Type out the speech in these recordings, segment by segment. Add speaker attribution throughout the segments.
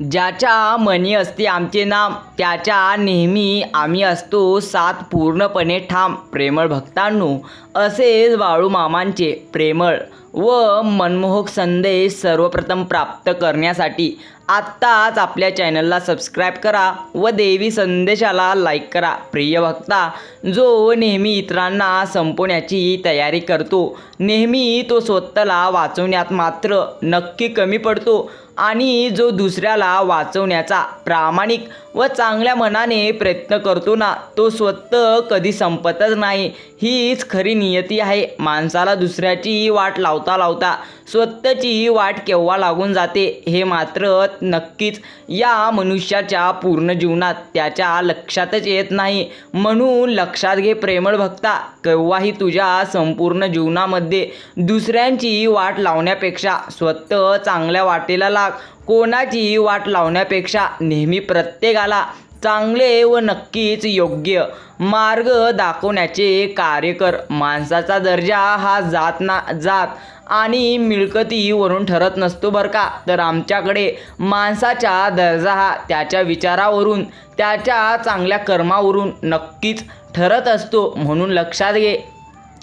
Speaker 1: ज्याच्या मनी असते आमचे नाम त्याच्या नेहमी आम्ही असतो साथ पूर्णपणे ठाम प्रेमळ भक्तांनो असेच बाळू मामांचे प्रेमळ व मनमोहक संदेश सर्वप्रथम प्राप्त करण्यासाठी आत्ताच आपल्या चॅनलला सबस्क्राईब करा व देवी संदेशाला लाईक करा. प्रिय भक्ता जो नेहमी इतरांना संपवण्याची तयारी करतो नेहमी तो स्वतःला वाचवण्यात मात्र नक्की कमी पडतो. आणि जो दुसऱ्याला वाचवण्याचा प्रामाणिक व चांगल्या मनाने प्रयत्न करतो ना तो स्वतः कधी संपतच नाही. हीच खरी नियती आहे. माणसाला दुसऱ्याची वाट लावता लावता स्वतःचीही वाट केव्हा लागून जाते हे मात्र नक्कीच या मनुष्याच्या पूर्ण जीवनात त्याच्या लक्षातच येत नाही. म्हणून लक्षात घे प्रेमळ भक्ता केव्हाही तुझ्या संपूर्ण जीवनामध्ये दुसऱ्यांचीही वाट लावण्यापेक्षा स्वतः चांगल्या वाटेला लाग. कोणाचीही वाट लावण्यापेक्षा नेहमी प्रत्येकाला चांगले व नक्कीच योग्य मार्ग दाखवण्याचे कार्य कर. माणसाचा दर्जा हा जात ना जात आणि मिळकतीवरून ठरत नसतो बरं का? तर आमच्याकडे माणसाचा दर्जा हा त्याच्या विचारावरून त्याच्या चांगल्या कर्मावरून नक्कीच ठरत असतो म्हणून लक्षात घे.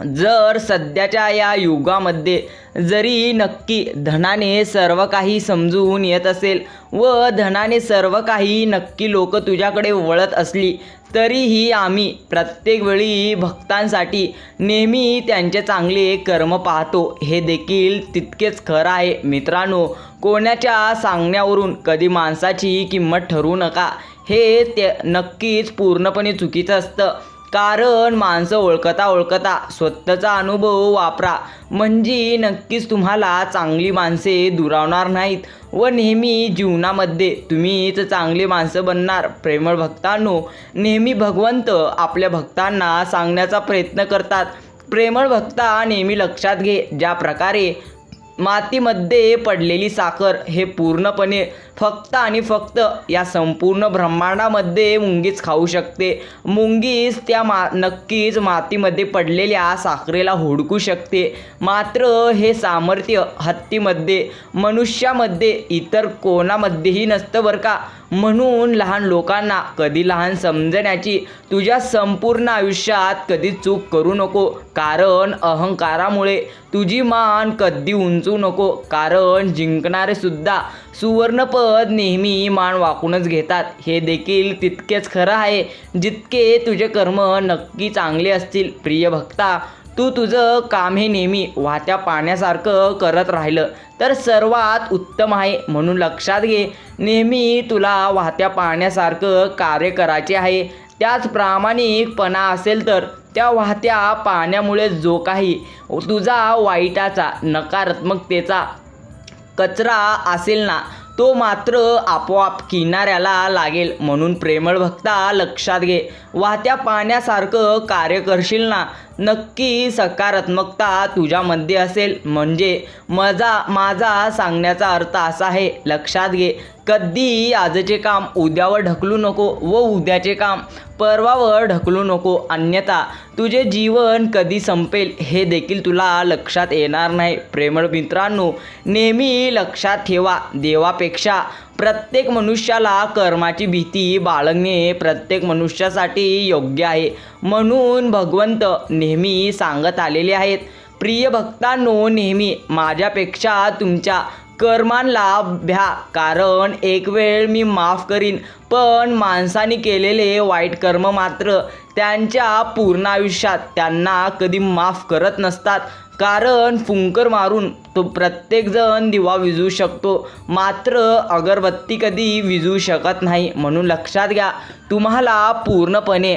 Speaker 1: जर सध्याच्या या युगामध्ये जरी नक्की धनाने सर्व काही समजून येत असेल व धनाने सर्व काही नक्की लोक तुझ्याकडे वळत असली तरीही आम्ही प्रत्येक वेळी भक्तांसाठी नेहमी त्यांचे चांगले कर्म पाहतो. हे देखील तितकेच खरं आहे. मित्रांनो कोणाच्या सांगण्यावरून कधी माणसाची किंमत ठरू नका. हे ते नक्कीच पूर्णपणे चुकीचं असतं. कारण माणसं ओळखता ओळखता स्वतःचा अनुभव वापरा. म्हणजे नक्कीच तुम्हाला चांगली माणसे दुरावणार नाहीत व नेहमी जीवनामध्ये तुम्हीच चांगली माणसं बनणार. प्रेमळ भक्तांनो नेहमी भगवंत आपल्या भक्तांना सांगण्याचा प्रयत्न करतात. प्रेमळ भक्ता नेहमी लक्षात घे ज्या प्रकारे मातीमध्ये पडलेली साखर हे पूर्णपणे फक्त आणि फक्त या संपूर्ण ब्रह्मांडामध्ये मुंगीच खाऊ शकते. मुंगीच त्या मा नक्कीच मातीमध्ये पडलेल्या साखरेला हुडकू शकते. मात्र हे सामर्थ्य हत्तीमध्ये मनुष्यामध्ये इतर कोणामध्येही नसतं बरं का. म्हणून लहान लोकांना कधी लहान समजण्याची तुझ्या संपूर्ण आयुष्यात कधी चूक करू नको. कारण अहंकारामुळे तुझी मान कधी उंचू नको. कारण जिंकणारे सुद्धा सुवर्णपद नेहमी मान वाकूनच घेतात. हे देखील तितकेच खरं आहे जितके तुझे कर्म नक्की चांगले असतील प्रिय भक्ता. तू तुझं काम हे नेहमी वाहत्या पाण्यासारखं करत राहिलं. तर सर्वात उत्तम आहे म्हणून लक्षात घे. नेहमी तुला वाहत्या पाण्यासारखं कार्य करायचे आहे. त्याच प्रामाणिकपणा असेल तर त्या वाहत्या पाण्यामुळे जो काही तुझा वाईटाचा नकारात्मकतेचा कचरा असेल ना तो मात्र आपोआप किनाऱ्याला लागेल म्हणून प्रेमळ भक्ता लक्षात घे. वाहत्या पाण्यासारखं कार्य करशील ना नक्की सकारात्मकता तुझ्यामध्ये असेल. म्हणजे माझा माझा सांगण्याचा अर्थ असा आहे लक्षात घे. कधी आजचे काम उद्यावर ढकलू नको व उद्याचे काम परवावर ढकलू नको. अन्यथा तुझे जीवन कधी संपेल हे देखील तुला लक्षात येणार नाही. प्रेमळ मित्रांनो नेहमी लक्षात ठेवा. देवापेक्षा प्रत्येक मनुष्याला कर्माची भीती बाळगणे प्रत्येक मनुष्यासाठी योग्य आहे. म्हणून भगवंत नेहमी सांगत आलेले आहेत प्रिय भक्तांनो नेहमी माझ्यापेक्षा तुमच्या कर्मांना भ्या कारण एक वेळ मी माफ करीन पण माणसाने केलेले वाईट कर्म मात्र त्यांच्या पूर्ण आयुष्यात त्यांना कधी माफ करत नसतात. कारण फुंकर मारून तो प्रत्येकजण दिवा विजू शकतो. मात्र अगरबत्ती कधी विजू शकत नाही म्हणून लक्षात घ्या तुम्हाला पूर्णपणे.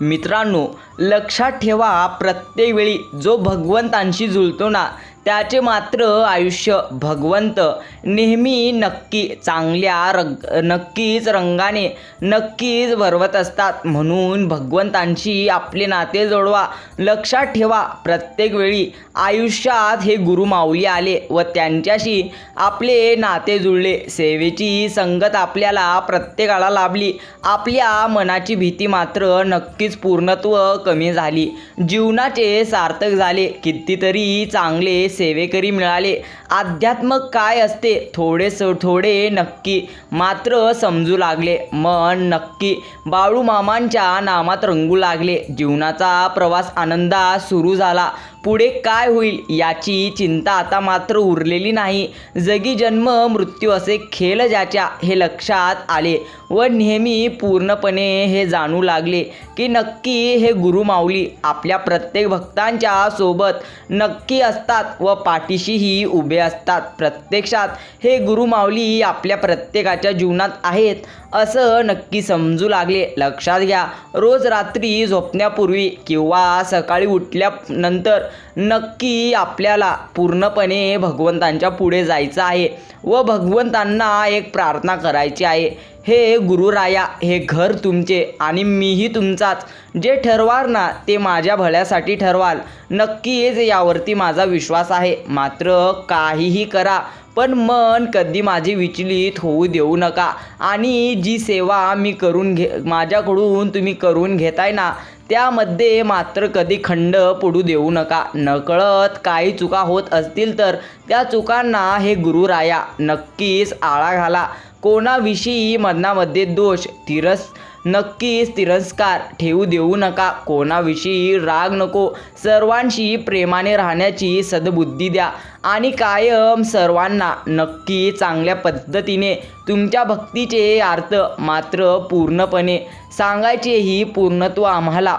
Speaker 1: मित्रांनो लक्षात ठेवा प्रत्येक वेळी जो भगवंतांशी जुळतो ना त्याचे मात्र आयुष्य भगवंत नेहमी नक्की चांगल्या रंग नक्कीच रंगाने नक्कीच भरवत असतात. म्हणून भगवंतांशी आपले नाते जोडवा लक्षात ठेवा. प्रत्येक वेळी आयुष्यात हे गुरु माऊली आले व त्यांच्याशी आपले नाते जुळले. सेवेची संगत आपल्याला प्रत्येकाला लाभली. आपल्या मनाची भीती मात्र नक्कीच पूर्णत्व कमी झाली. जीवनाचे सार्थक झाले. कितीतरी चांगले सेवेकरी मिळाले. अध्यात्म काय असते? थोडे स थोडे नक्की. मात्र समजू लागले. मन नक्की. बाळू मामांच्या नामात रंगू लागले. जीवनाचा प्रवास आनंदात सुरू झाला. पुढे काय होईल याची चिंता आता मात्र उरलेली नाही. जगी जन्म मृत्यू असे खेळ ज्याच्या हे लक्षात आले व नेहमी पूर्णपणे हे जाणू लागले की नक्की हे गुरु माऊली आपल्या प्रत्येक भक्तांच्या सोबत नक्की असतात व पाठीशीही उभे असतात. प्रत्यक्षात हे गुरु माऊली आपल्या प्रत्येकाच्या जीवनात आहेत असं नक्की समजू लागले. लक्षात घ्या रोज रात्री झोपण्यापूर्वी किंवा सकाळी उठल्यानंतर नक्की आपल्याला पूर्णपणे भगवंतांच्या पुढे जायचं आहे व भगवंतांना एक प्रार्थना करायची आहे. हे गुरुराया हे घर तुमचे आणि मीही तुमचाच. जे ठरवाल ना ते माझ्या भल्यासाठी ठरवाल. नक्कीच यावरती माझा विश्वास आहे. मात्र काहीही करा पण मन कधी माझी विचलित होऊ देऊ नका. आणि जी सेवा मी करून घे माझ्याकडून तुम्ही करून घेताय ना त्यामध्ये मात्र कधी खंड पडू देऊ नका. नकळत काही चुका होत असतील तर त्या चुकांना हे गुरुराया नक्कीच आळा घाला. कोणाविषयी मनामध्ये दोष तिरस नक्कीच तिरस्कार ठेवू देऊ नका. कोणाविषयी राग नको. सर्वांशी प्रेमाने राहण्याची सद्बुद्धी द्या. आणि कायम सर्वांना नक्की चांगल्या पद्धतीने तुमच्या भक्तीचे अर्थ मात्र पूर्णपणे सांगायचेही पूर्णत्व आम्हाला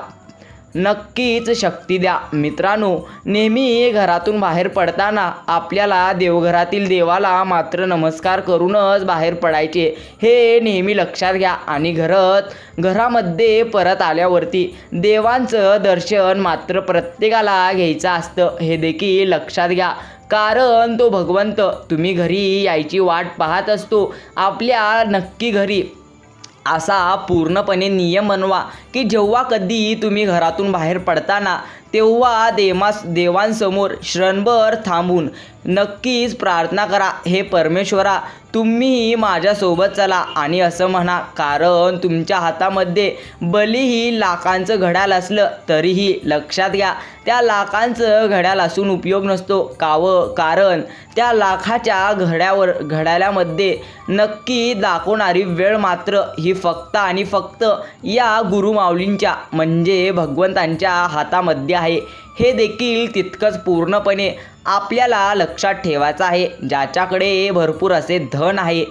Speaker 1: नक्कीच शक्ती द्या. मित्रांनो नेहमी घरातून बाहेर पडताना आपल्याला देवघरातील देवाला मात्र नमस्कार करूनच बाहेर पडायचे. हे नेहमी लक्षात घ्या. आणि घरात घरामध्ये परत आल्यावरती देवांचं दर्शन मात्र प्रत्येकाला घ्यायचं असतं. हे देखील लक्षात घ्या. कारण तो भगवंत तुम्ही घरी यायची वाट पाहत असतो. आपल्या नक्की घरी असा पूर्णपणे नियम बनवा की जेव्हा कधी तुम्ही घरातून बाहेर पडताना तेव्हा देवास देवांसमोर क्षणभर थांबून नक्कीच प्रार्थना करा हे परमेश्वरा तुम्हीही माझ्यासोबत चला आणि असं म्हणा कारण तुमच्या हातामध्ये बलीही लाखांचं घड्याल असलं तरीही लक्षात घ्या त्या लाखांचं घड्याल असून उपयोग नसतो. काव कारण त्या लाखाच्या घड्यावर घड्याल्यामध्ये नक्की दाखवणारी वेळ मात्र ही फक्त आणि फक्त या गुरुमाऊलींच्या म्हणजे भगवंतांच्या हातामध्ये आहे. हे देखील तितकंच पूर्णपणे आपल्याला लक्षात ठेवायचं आहे. ज्याच्याकडे भरपूर असे धन आहे.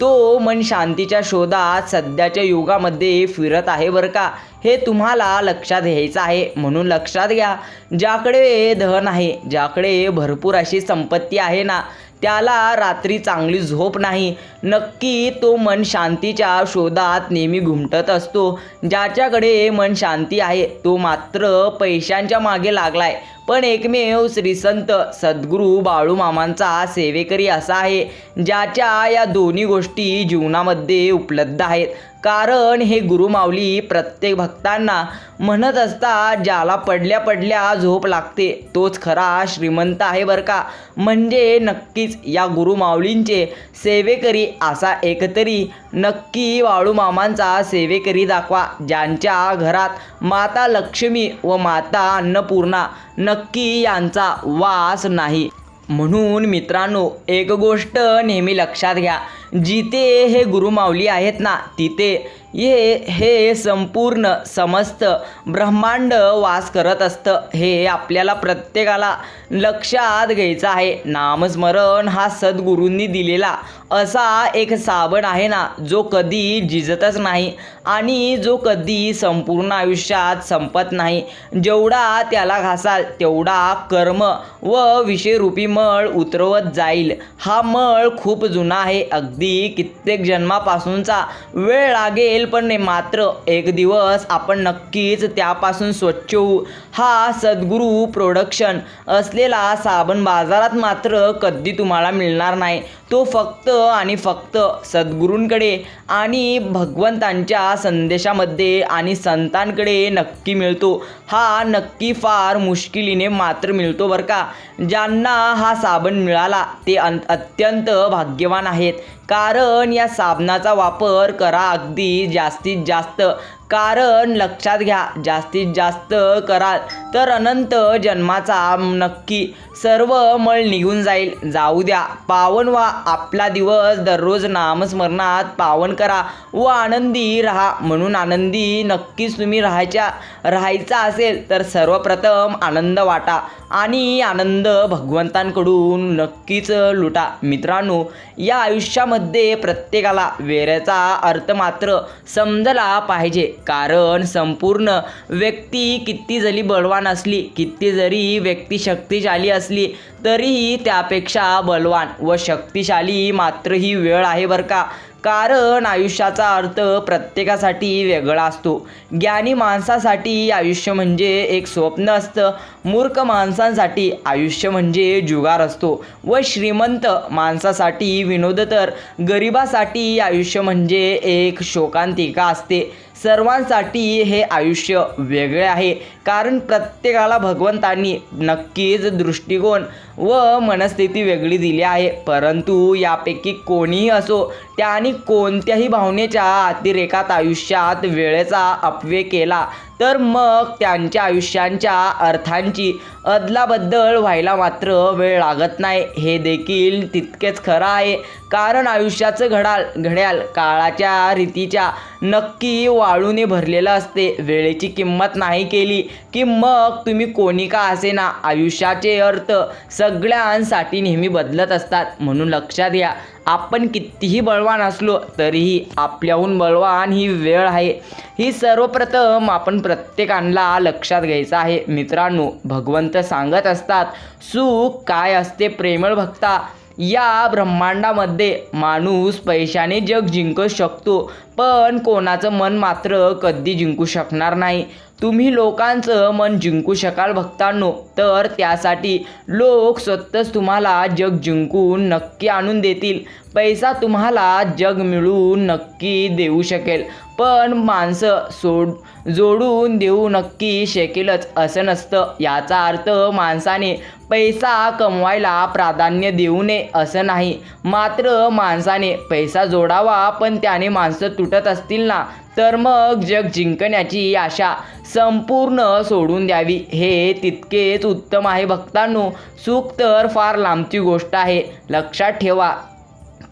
Speaker 1: तो मन शांतीच्या शोधात सध्याच्या युगामध्ये फिरत आहे बरं का? हे तुम्हाला लक्षात घ्यायचं आहे. म्हणून लक्षात घ्या. ज्याकडे धन आहे ज्याकडे भरपूर अशी संपत्ती आहे ना त्याला रात्री चांगली झोप नाही. नक्की तो मन शांतीच्या शोधात नेहमी घुमटत असतो. ज्याच्याकडे मन शांती आहे तो मात्र पैशांच्या मागे लागलाय. पण एकमेव श्रीसंत सद्गुरू बाळू मामांचा सेवेकरी असा आहे ज्याच्या या दोन्ही गोष्टी जीवनामध्ये उपलब्ध आहेत. कारण हे गुरुमावली प्रत्येक भक्तांना म्हणत असता ज्याला पडल्या पडल्या झोप लागते तोच खरा श्रीमंत आहे बरं का. म्हणजे नक्कीच या गुरुमाऊलींचे सेवेकरी असा एकतरी नक्की वाळूमामांचा सेवेकरी दाखवा. ज्यांच्या घरात माता लक्ष्मी व माता अन्नपूर्णा नक्की यांचा वास नाही. म्हणून मित्रांनो एक गोष्ट नेहमी लक्षात घ्या. जिथे हे गुरुमाऊली आहेत ना तिथे ये हे संपूर्ण समस्त ब्रह्मांड वास करत असतं. हे आपल्याला प्रत्येकाला लक्षात घ्यायचं आहे. नामस्मरण हा सद्गुरूंनी दिलेला असा एक साबण आहे ना जो कधी जिजतच नाही आणि जो कधी संपूर्ण आयुष्यात संपत नाही. जेवढा त्याला घासाल तेवढा कर्म व विषयरूपी मळ उतरवत जाईल. हा मळ खूप जुना आहे. अगदी कित्येक जन्मापासूनचा वेळ लागेल पण नाही मात्र एक दिवस आपण नक्कीच त्यापासून स्वच्छ होऊ. हा सद्गुरू प्रोडक्शन असलेला साबण बाजारात मात्र कधी तुम्हाला मिळणार नाही. तो फक्त आणि फक्त सद्गुरूंकडे आणि भगवंतांच्या संदेशामध्ये आणि संतांकडे नक्की मिळतो. हा नक्की फार मुश्किलीने मात्र मिळतो बरं का. ज्यांना हा साबण मिळाला ते अन अत्यंत भाग्यवान आहेत. कारण या साबणाचा वापर करा अगदी जास्तीत जास्त. कारण लक्षात घ्या जास्तीत जास्त कराल तर अनंत जन्माचा नक्की सर्व मळ निघून जाईल. जाऊ द्या पावन व्हा आपला दिवस दररोज नामस्मरणात पावन करा व आनंदी राहा. म्हणून आनंदी नक्कीच तुम्ही राहायच्या राहायचा असेल तर सर्वप्रथम आनंद वाटा आणि आनंद भगवंतांकडून नक्कीच लुटा. मित्रांनो या आयुष्यामध्ये प्रत्येकाला वेळेचा अर्थ मात्र समजला पाहिजे. कारण संपूर्ण व्यक्ती किती जरी बलवान असली किती जरी व्यक्ती शक्तिशाली असली तरीही त्यापेक्षा बलवान व शक्तिशाली मात्र ही वेळ आहे बरं का? कारण आयुष्याचा अर्थ प्रत्येकासाठी वेगळा असतो. ज्ञानी माणसासाठी आयुष्य म्हणजे एक स्वप्न असतं. मूर्ख माणसांसाठी आयुष्य म्हणजे जुगार असतो. व श्रीमंत माणसासाठी विनोद तर गरिबासाठी आयुष्य म्हणजे एक शोकांतिका असते. सर्वांसाठी हे आयुष्य वेगळे आहे. कारण प्रत्येकाला भगवंतांनी नक्कीच दृष्टिकोन व मनस्थिती वेगळी दिली आहे. परंतु यापैकी कोणीही असो त्याने कोणत्याही भावनेच्या अतिरेकात आयुष्यात वेळेचा अपव्यय केला. तर मग त्यांच्या आयुष्यांच्या अर्थांची अदलाबद्दल व्हायला मात्र वेळ लागत नाही. हे देखील तितकेच खरं आहे. कारण आयुष्याचं घडाल घड्याल काळाच्या रीतीच्या नक्की वाळूने भरलेलं असते. वेळेची किंमत नाही केली की मग तुम्ही कोणी का असेना? आयुष्याचे अर्थ सगळ्यांसाठी नेहमी बदलत असतात. म्हणून लक्षात घ्या आपण कितीही बळवान असलो तरीही आपल्याहून बळवान ही वेळ आहे. ही सर्वप्रथम आपण प्रत्येकाला लक्षात घ्यायचं आहे. मित्रांनो भगवंत सांगत असतात सुख काय असते प्रेमळ भक्ता? या ब्रह्मांडामध्ये माणूस पैशाने जग जिंकू शकतो. पण कोणाचं मन मात्र कधी जिंकू शकणार नाही. तुम्ही लोकांचं मन जिंकू शकाल भक्तांनो. तर त्यासाठी लोक स्वतःच तुम्हाला जग जिंकून नक्की आणून देतील. पैसा तुम्हाला जग मिळून नक्की देऊ शकेल. पण माणसं सोड जोडून देऊ नक्की शकेलच असं नसतं. याचा अर्थ माणसाने पैसा कमवायला प्राधान्य देऊ नये असं नाही. मात्र माणसाने पैसा जोडावा पण त्याने माणसं तुटत असतील ना तर मग जग जिंकण्याची आशा संपूर्ण सोडून द्यावी. हे तितकेच उत्तम आहे भक्तांनो. सुख तर फार लांबची गोष्ट आहे. लक्षात ठेवा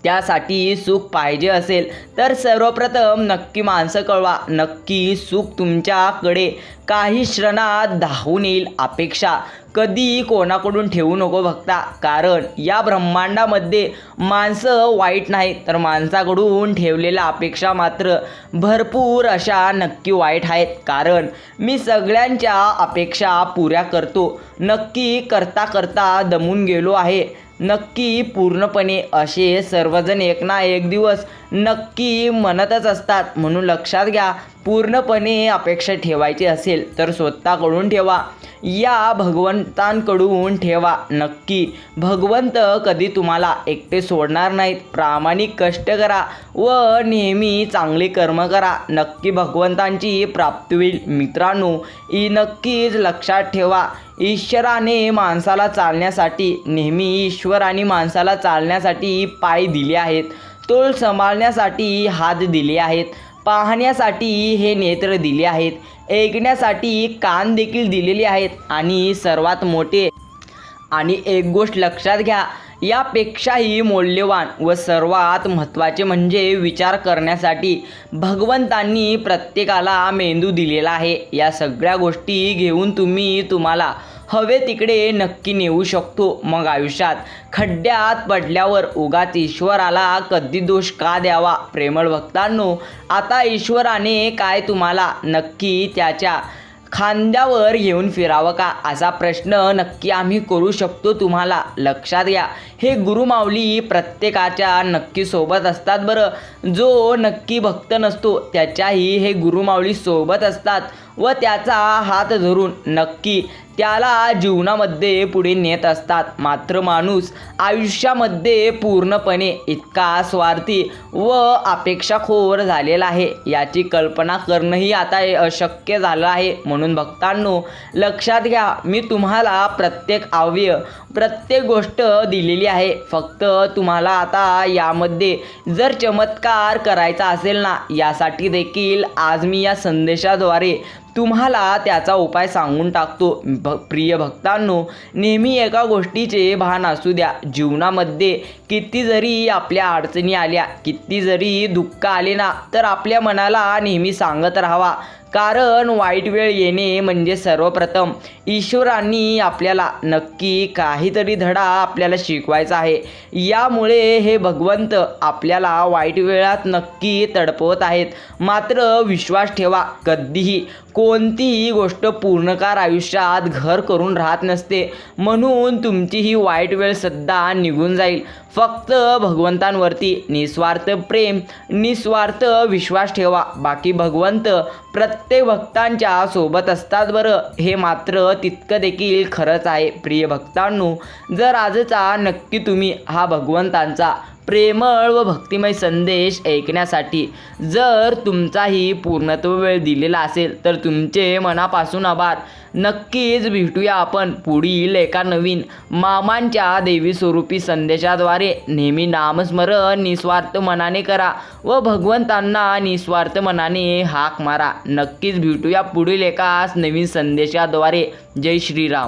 Speaker 1: त्यासाठी सुख पाहिजे असेल तर सर्वप्रथम नक्की माणसं कळवा. नक्की सुख तुमच्याकडे काही क्षणात धावून येईल अपेक्षा. कधी कोणाकडून ठेवू नको भक्ता. कारण या ब्रह्मांडामध्ये माणसं वाईट नाही तर माणसाकडून ठेवलेल्या अपेक्षा मात्र भरपूर अशा नक्की वाईट आहेत. कारण मी सगळ्यांच्या अपेक्षा पुऱ्या करतो. नक्की करता करता दमून गेलो आहे. नक्की पूर्णपणे असे सर्वजण एक ना एक दिवस नक्की म्हणतच असतात. म्हणून लक्षात घ्या पूर्णपणे अपेक्षा ठेवायची असेल. तर स्वतःकडून ठेवा. या भगवंतांकडून ठेवा नक्की. भगवंत कधी तुम्हाला एकटे सोडणार नाहीत. प्रामाणिक कष्ट करा व नेहमी चांगले कर्म करा. नक्की भगवंतांची प्राप्ती होईल. मित्रांनो ही नक्कीच लक्षात ठेवा. ईश्वराने माणसाला चालण्यासाठी नेहमी ईश्वर आणि माणसाला चालण्यासाठी पाय दिले आहेत. तोल सांभाळण्यासाठी हात दिले आहेत. पाहण्यासाठी हे नेत्र दिले आहेत. ऐकण्यासाठी कान देखील दिलेले आहेत आणि सर्वात मोठे. आणि एक गोष्ट लक्षात घ्या यापेक्षाही मौल्यवान व सर्वात महत्त्वाचे म्हणजे विचार करण्यासाठी भगवंतांनी प्रत्येकाला मेंदू दिलेला आहे. या सगळ्या गोष्टी घेऊन तुम्ही तुम्हाला हवे तिकडे नक्की नेऊ शकतो. मग आयुष्यात खड्ड्यात पडल्यावर उगाच ईश्वराला कधी दोष का द्यावा? प्रेमळ भक्तांनो आता ईश्वराने काय तुम्हाला नक्की त्याच्या खांद्यावर घेऊन फिरावं का? असा प्रश्न नक्की आम्ही करू शकतो तुम्हाला. लक्षात घ्या. हे गुरुमाऊली प्रत्येकाच्या नक्की सोबत असतात बरं. जो नक्की भक्त नसतो त्याच्याही हे गुरुमाऊली सोबत असतात व त्याचा हात धरून नक्की त्याला जीवनामध्ये पुढे नेत असतात. मात्र माणूस आयुष्यामध्ये पूर्णपणे इतका स्वार्थी व अपेक्षाखोर झालेला आहे. याची कल्पना करणंही आता अशक्य झालं आहे. म्हणून भक्तांनो लक्षात घ्या मी तुम्हाला प्रत्येक अवयव प्रत्येक गोष्ट दिलेली आहे. फक्त तुम्हाला आता यामध्ये जर चमत्कार करायचा असेल ना यासाठी देखील आज मी या संदेशाद्वारे तुम्हाला त्याचा उपाय सांगून टाकतो. भ प्रिय भक्तांनो नेहमी एका गोष्टीचे भान असू द्या. जीवनामध्ये किती जरी आपल्या अडचणी आल्या किती जरी दुःख आले ना तर आपल्या मनाला नेहमी सांगत राहावा. कारण वाईट वेळ येणे म्हणजे सर्वप्रथम ईश्वरांनी आपल्याला नक्की काहीतरी धडा आपल्याला शिकवायचा आहे. यामुळे हे भगवंत आपल्याला वाईट वेळात नक्की तडपवत आहेत. मात्र विश्वास ठेवा कधीही कोणतीही गोष्ट पूर्णकार आयुष्यात घर करून राहत नसते. म्हणून तुमची ही वाईट वेळ सध्या निघून जाईल. फक्त भगवंतांवरती निस्वार्थ प्रेम निस्वार्थ विश्वास ठेवा. बाकी भगवंत प्रत्येक भक्तांच्या सोबत असतात बरं. हे मात्र तितकं देखील खरंच आहे. प्रिय भक्तांनो जर आजचा नक्की तुम्ही हा भगवंतांचा प्रेमळ व भक्तिमय संदेश ऐकण्यासाठी जर तुमचाही पूर्णत्व वेळ दिलेला असेल तर तुमचे मनापासून आभार. नक्कीच भेटूया आपण पुढील एका नवीन मामांच्या देवी स्वरूपी संदेशाद्वारे. नेहमी नामस्मरण निस्वार्थ मनाने करा व भगवंतांना निस्वार्थ मनाने हाक मारा. नक्कीच भेटूया पुढील एकाच नवीन संदेशाद्वारे. जय श्रीराम.